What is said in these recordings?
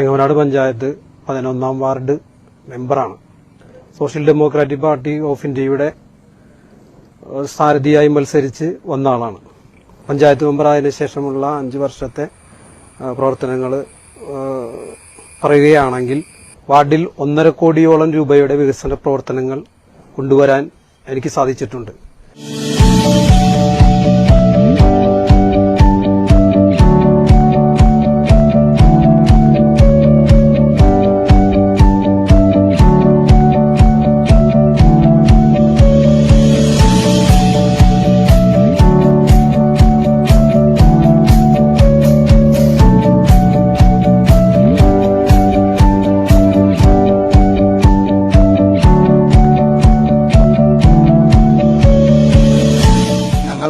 ചെങ്ങമനാട് പഞ്ചായത്ത് പതിനൊന്നാം വാർഡ് മെമ്പറാണ്. Social democratic party of ഇന്ത്യയുടെ സാരഥിയായി മത്സരിച്ച് വന്ന ആളാണ്. പഞ്ചായത്ത് മെമ്പറായതിന് ശേഷമുള്ള അഞ്ച് വർഷത്തെ പ്രവർത്തനങ്ങൾ പറയുകയാണെങ്കിൽ വാർഡിൽ ഒന്നര കോടിയോളം രൂപയുടെ വികസന പ്രവർത്തനങ്ങൾ കൊണ്ടുവരാൻ എനിക്ക് സാധിച്ചിട്ടുണ്ട്.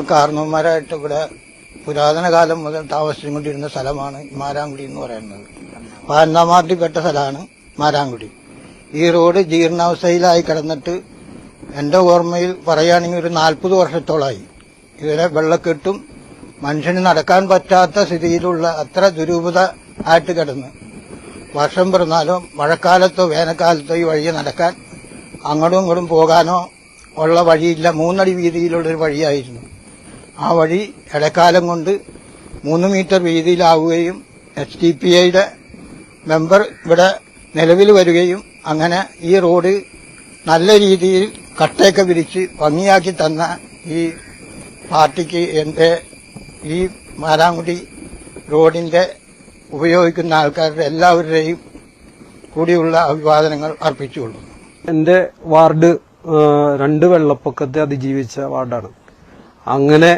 ഞങ്ങൾ കാരണവന്മാരായിട്ട് ഇവിടെ പുരാതന കാലം മുതൽ താമസിച്ചുകൊണ്ടിരുന്ന സ്ഥലമാണ് മാരാങ്കുടി എന്ന് പറയുന്നത്. പതിനൊന്നാമാർട്ടിൽപ്പെട്ട സ്ഥലമാണ് മാരാങ്കുടി. ഈ റോഡ് ജീർണാവസ്ഥയിലായി കിടന്നിട്ട് എന്റെ ഓർമ്മയിൽ പറയുകയാണെങ്കിൽ ഒരു നാൽപ്പത് വർഷത്തോളമായി. ഇവരെ വെള്ളക്കെട്ടും മനുഷ്യന് നടക്കാൻ പറ്റാത്ത സ്ഥിതിയിലുള്ള അത്ര ദുരൂപത ആയിട്ട് കിടന്ന്. വർഷം പിറന്നാലോ മഴക്കാലത്തോ വേനൽക്കാലത്തോ ഈ വഴിയെ നടക്കാൻ അങ്ങോട്ടും ഇങ്ങോട്ടും പോകാനോ ഉള്ള വഴിയില്ല. മൂന്നടി വീതിയിലുള്ളൊരു വഴിയായിരുന്നു. ആ വഴി ഇടക്കാലം കൊണ്ട് മൂന്ന് മീറ്റർ വീതിയിലാവുകയും എസ് ഡി പി ഐയുടെ മെമ്പർ ഇവിടെ നിലവിൽ വരികയും അങ്ങനെ ഈ റോഡ് നല്ല രീതിയിൽ കട്ടയൊക്കെ വിരിച്ച് ഭംഗിയാക്കി തന്ന ഈ പാർട്ടിക്ക് എന്റെ ഈ മാരാങ്കുടി റോഡിന്റെ ഉപയോഗിക്കുന്ന ആൾക്കാരുടെ എല്ലാവരുടെയും കൂടിയുള്ള അഭിവാദനങ്ങൾ അർപ്പിച്ചുകൊള്ളുന്നു. എന്റെ വാർഡ് രണ്ട് വെള്ളപ്പൊക്കത്തെ അതിജീവിച്ച വാർഡാണ്. അങ്ങനെ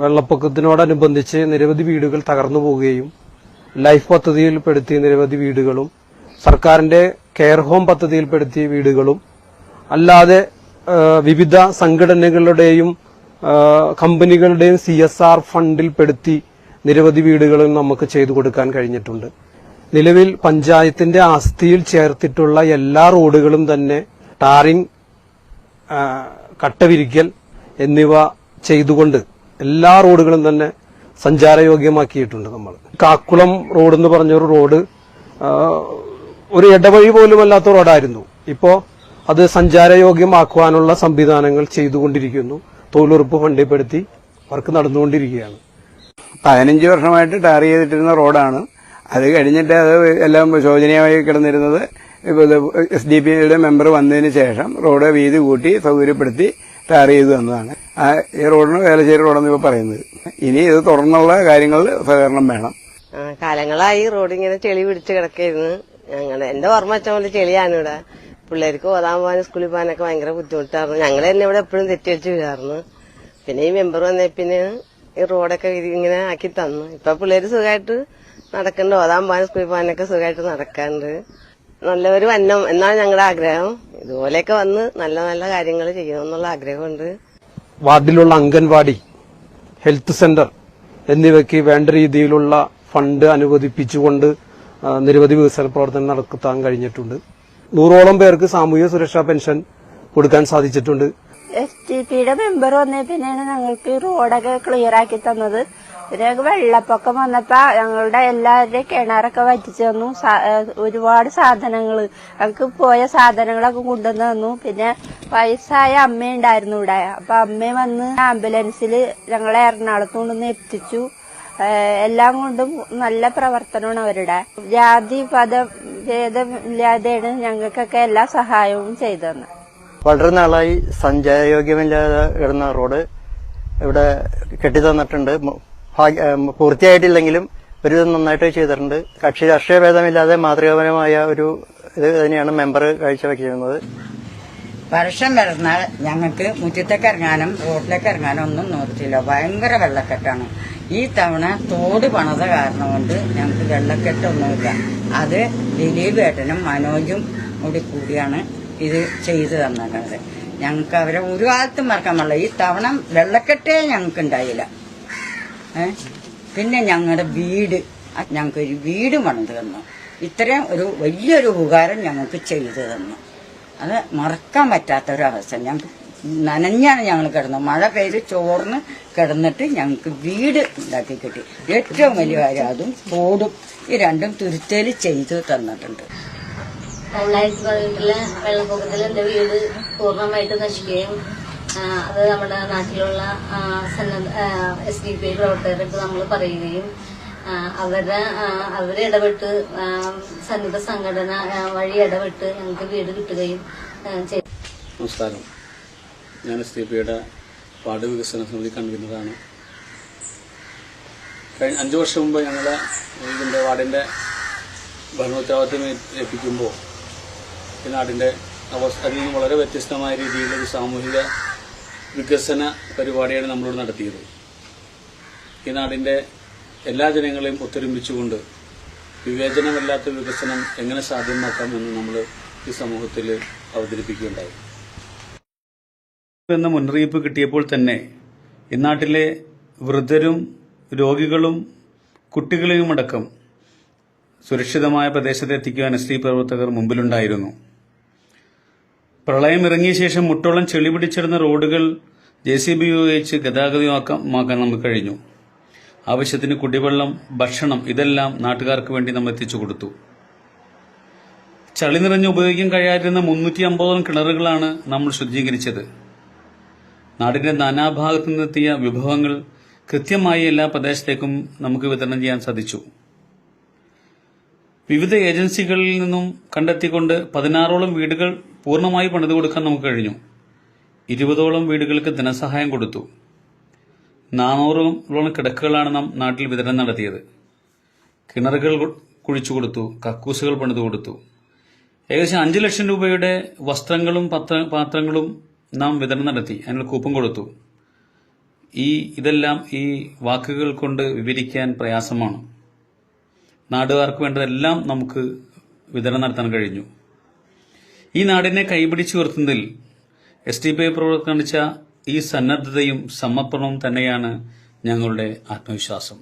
വെള്ളപ്പൊക്കത്തിനോടനുബന്ധിച്ച് നിരവധി വീടുകൾ തകർന്നു പോവുകയും ലൈഫ് പദ്ധതിയിൽപ്പെടുത്തിയ നിരവധി വീടുകളും സർക്കാരിന്റെ കെയർ ഹോം പദ്ധതിയിൽപ്പെടുത്തിയ വീടുകളും അല്ലാതെ വിവിധ സംഘടനകളുടെയും കമ്പനികളുടെയും സി എസ് ആർ ഫണ്ടിൽപ്പെടുത്തി നിരവധി വീടുകളും നമുക്ക് ചെയ്തു കൊടുക്കാൻ കഴിഞ്ഞിട്ടുണ്ട്. നിലവിൽ പഞ്ചായത്തിന്റെ ആസ്തിയിൽ ചേർത്തിട്ടുള്ള എല്ലാ റോഡുകളും തന്നെ ടാറിംഗ് കട്ടവിരിക്കൽ എന്നിവ ചെയ്തുകൊണ്ട് എല്ലാ റോഡുകളും തന്നെ സഞ്ചാരയോഗ്യമാക്കിയിട്ടുണ്ട് നമ്മൾ. കാക്കുളം റോഡ് എന്ന് പറഞ്ഞൊരു റോഡ് ഒരു ഇടവഴി പോലും അല്ലാത്ത റോഡായിരുന്നു. ഇപ്പോൾ അത് സഞ്ചാരയോഗ്യമാക്കുവാനുള്ള സംവിധാനങ്ങൾ ചെയ്തുകൊണ്ടിരിക്കുന്നു. തൊഴിലുറപ്പ് ഫണ്ടിപ്പെടുത്തി വർക്ക് നടന്നുകൊണ്ടിരിക്കുകയാണ്. പതിനഞ്ച് വർഷമായിട്ട് ടാർ ചെയ്തിട്ടിരുന്ന റോഡാണ്. അത് കഴിഞ്ഞിട്ട് അത് എല്ലാം ശോചനീയമായി കിടന്നിരുന്നത്. എസ് ഡി പി യുടെ മെമ്പർ വന്നതിന് ശേഷം റോഡ് വീതി കൂട്ടി സൗകര്യപ്പെടുത്തി ടാർ ചെയ്തു തന്നതാണ്. ഈ റോഡിന് വേലശ്ശേരി റോഡെന്ന് ഇപ്പോൾ പറയുന്നത്. ഇനി ഇത് തുടർന്നുള്ള കാര്യങ്ങളിൽ സഹകരണം വേണം. കാലങ്ങളായി റോഡ് ഇങ്ങനെ ചെളി പിടിച്ച് കിടക്കായിരുന്നു. ഞങ്ങളുടെ എന്റെ ഓർമ്മ വെച്ച പോലെ ചെളിയാണ് ഇവിടെ. പിള്ളേർക്ക് ഓതാൻ പോകാനും സ്കൂളിൽ പോകാനൊക്കെ ഭയങ്കര ബുദ്ധിമുട്ടായിരുന്നു. ഞങ്ങൾ തന്നെ ഇവിടെ എപ്പോഴും തെറ്റിവെച്ച് വീഴായിരുന്നു പിന്നെ ഈ മെമ്പർ വന്നേ പിന്നെ ഈ റോഡൊക്കെ ഇങ്ങനെ ആക്കി തന്നു. ഇപ്പൊ പിള്ളേര് സുഖമായിട്ട് നടക്കണ്ട്. ഓതാൻ പോകാനും സ്കൂളിൽ പോകാനൊക്കെ സുഖമായിട്ട് നടക്കാണ്ട് നല്ലൊരു വന്നം എന്നാണ് ഞങ്ങളുടെ ആഗ്രഹം. ഇതുപോലെയൊക്കെ വന്ന് നല്ല നല്ല കാര്യങ്ങൾ ചെയ്യണമെന്നുള്ള ആഗ്രഹമുണ്ട്. വാർഡിലുള്ള അംഗൻവാടി ഹെൽത്ത് സെന്റർ എന്നിവയ്ക്ക് വേണ്ട രീതിയിലുള്ള ഫണ്ട് അനുവദിപ്പിച്ചുകൊണ്ട് നിരവധി വികസന പ്രവർത്തനം നടത്താൻ കഴിഞ്ഞിട്ടുണ്ട്. നൂറോളം പേർക്ക് സാമൂഹിക സുരക്ഷാ പെൻഷൻ കൊടുക്കാൻ സാധിച്ചിട്ടുണ്ട്. എസ് ടി പിയുടെ മെമ്പർ വന്നേ പിന്നെയാണ് ഞങ്ങൾക്ക് റോഡൊക്കെ ക്ലിയർ ആക്കി തന്നത്. ഞങ്ങൾക്ക് വെള്ളപ്പൊക്കം വന്നപ്പോ ഞങ്ങളുടെ എല്ലാവരുടെയും കിണറൊക്കെ വറ്റിച്ചു തന്നു. ഒരുപാട് സാധനങ്ങൾ ഞങ്ങൾക്ക് പോയ സാധനങ്ങളൊക്കെ കൊണ്ടുവന്നു തന്നു. പിന്നെ വയസ്സായ അമ്മയുണ്ടായിരുന്നു ഇവിടെ. അപ്പൊ അമ്മ വന്ന് ആംബുലൻസിൽ ഞങ്ങളെ എറണാകുളത്ത് കൊണ്ടുവന്ന് എത്തിച്ചു. എല്ലാം കൊണ്ടും നല്ല പ്രവർത്തനമാണ് അവരുടെ. ജാതി പദം ഭേദമില്ലാതെയാണ് ഞങ്ങൾക്കൊക്കെ എല്ലാ സഹായവും ചെയ്തു തന്നത്. വളരെ നാളായി സഞ്ചാരയോഗ്യമില്ലാതെ ഇടുന്ന റോഡ് ഇവിടെ കെട്ടിത്തന്നിട്ടുണ്ട്. പൂർത്തിയായിട്ടില്ലെങ്കിലും ഒരു ഇത് നന്നായിട്ട് ചെയ്തിട്ടുണ്ട്. കക്ഷി രാഷ്ട്രീയ ഭേദമില്ലാതെ മാതൃകാപരമായ ഒരു ഇത് തന്നെയാണ് മെമ്പർ കാഴ്ചവെക്കുന്നത് വർഷം വരുന്നാൽ ഞങ്ങൾക്ക് മുറ്റത്തേക്ക് ഇറങ്ങാനും റോഡിലേക്ക് ഇറങ്ങാനും ഒന്നും നിർത്തിയില്ല ഭയങ്കര വെള്ളക്കെട്ടാണ്. ഈ തവണ തോട് പണത കാരണം കൊണ്ട് ഞങ്ങൾക്ക് വെള്ളക്കെട്ടൊന്നുമില്ല. അത് ദിലീപ് ഏട്ടനും മനോജും കൂടി കൂടിയാണ് ഇത് ചെയ്തു തന്നിട്ടുള്ളത്. ഞങ്ങൾക്ക് അവരെ ഒരു കാലത്തും മറക്കാൻ പാടില്ല. ഈ തവണ വെള്ളക്കെട്ടേ ഞങ്ങൾക്ക് ഉണ്ടായില്ല? പിന്നെ ഞങ്ങളുടെ വീട്. ഞങ്ങൾക്ക് ഒരു വീട് പണിത് തന്നു. ഇത്രയും ഒരു വലിയൊരു ഉപകാരം ഞങ്ങൾക്ക് ചെയ്തു തന്നു. അത് മറക്കാൻ പറ്റാത്ത ഒരു അവസ്ഥ ഞങ്ങൾക്ക് നനഞ്ഞാണ് ഞങ്ങൾ കിടന്നത്. മഴ പെയ്ത് ചോർന്ന് കിടന്നിട്ട് ഞങ്ങൾക്ക് വീട് ഉണ്ടാക്കി കിട്ടി. ഏറ്റവും വലിയ കാര്യം അതും തോടും ഈ രണ്ടും തുരുത്തേൽ ചെയ്തു തന്നിട്ടുണ്ട്. രണ്ടായിരത്തി പതിനെട്ടിലെ വെള്ളപ്പൊക്കത്തിൽ എന്റെ വീട് പൂർണമായിട്ട് നശിക്കുകയും അത് നമ്മുടെ നാട്ടിലുള്ള സന്നദ്ധ എസ് ഡി പി പ്രവർത്തകർക്ക് നമ്മൾ പറയുകയും അവരുടെ അവരെ ഇടപെട്ട് സന്നദ്ധ സംഘടന വഴി ഇടപെട്ട് ഞങ്ങൾക്ക് വീട് കിട്ടുകയും ചെയ്തു. നമസ്കാരം. ഞാൻ എസ് ടി പിയുടെ വാർഡ് വികസന സമിതി കൺവീനറാണ് കഴിഞ്ഞ അഞ്ച് വർഷം മുമ്പ് ഞങ്ങൾ ഇതിന്റെ വാർഡിന്റെ ഭരണോത്തരവാദിത്വം ഏൽപ്പിക്കുമ്പോൾ ഈ നാടിന്റെ അവസ്ഥ അതിൽ നിന്ന് വളരെ വ്യത്യസ്തമായ രീതിയിലൊരു സാമൂഹിക വികസന പരിപാടിയാണ് നമ്മളോട് നടത്തിയത്. ഈ നാടിന്റെ എല്ലാ ജനങ്ങളെയും ഒത്തൊരുമിച്ചുകൊണ്ട് വിവേചനമില്ലാത്ത വികസനം എങ്ങനെ സാധ്യമാക്കാം എന്ന് നമ്മൾ ഈ സമൂഹത്തിൽ അവതരിപ്പിക്കുകയുണ്ടായി. എന്ന മുന്നറിയിപ്പ് കിട്ടിയപ്പോൾ തന്നെ ഈ നാട്ടിലെ വൃദ്ധരും രോഗികളും കുട്ടികളെയുമടക്കം സുരക്ഷിതമായ പ്രദേശത്ത് എത്തിക്കുവാൻ എസ് ടി പ്രവർത്തകർ മുമ്പിലുണ്ടായിരുന്നു. പ്രളയം ഇറങ്ങിയ ശേഷം മുട്ടോളം ചെളി പിടിച്ചിരുന്ന റോഡുകൾ ജെ സി ബി ഉപയോഗിച്ച് ഗതാഗതമാക്കാൻ നമുക്ക് കഴിഞ്ഞു. ആവശ്യത്തിന് കുടിവെള്ളം ഭക്ഷണം ഇതെല്ലാം നാട്ടുകാർക്ക് വേണ്ടി നമ്മൾ എത്തിച്ചു കൊടുത്തു. ചളി നിറഞ്ഞ് ഉപയോഗിക്കാൻ കഴിയാതിരുന്ന മുന്നൂറ്റി അമ്പതോളം കിണറുകളാണ് നമ്മൾ ശുദ്ധീകരിച്ചത്. നാടിന്റെ നാനാഭാഗത്തു നിന്നെത്തിയ വിഭവങ്ങൾ കൃത്യമായി എല്ലാ പ്രദേശത്തേക്കും നമുക്ക് വിതരണം ചെയ്യാൻ സാധിച്ചു. വിവിധ ഏജൻസികളിൽ നിന്നും കണ്ടെത്തിക്കൊണ്ട് പതിനാറോളം വീടുകൾ പൂർണമായി പണിതു കൊടുക്കാൻ നമുക്ക് കഴിഞ്ഞു. ഇരുപതോളം വീടുകൾക്ക് ധനസഹായം കൊടുത്തു. നാനൂറോളം കിടക്കുകളാണ് നാം നാട്ടിൽ വിതരണം നടത്തിയത്. കിണറുകൾ കുഴിച്ചു കൊടുത്തു കക്കൂസുകൾ പണിതു കൊടുത്തു. ഏകദേശം അഞ്ചു ലക്ഷം രൂപയുടെ വസ്ത്രങ്ങളും പത്ര- പാത്രങ്ങളും നാം വിതരണം നടത്തി. അതിനുള്ള കൂപ്പം കൊടുത്തു. ഈ ഇതെല്ലാം ഈ വാക്കുകൾ കൊണ്ട് വിവരിക്കാൻ പ്രയാസമാണ്. നാടുകാർക്ക് വേണ്ടതെല്ലാം നമുക്ക് വിതരണം നടത്താൻ കഴിഞ്ഞു. ഈ നാടിനെ കൈപിടിച്ചു ഉയർത്തുന്നതിൽ എസ് ഡി പി ഐ പ്രവർത്തകർ കാണിച്ച ഈ സന്നദ്ധതയും സമർപ്പണവും തന്നെയാണ് ഞങ്ങളുടെ ആത്മവിശ്വാസം.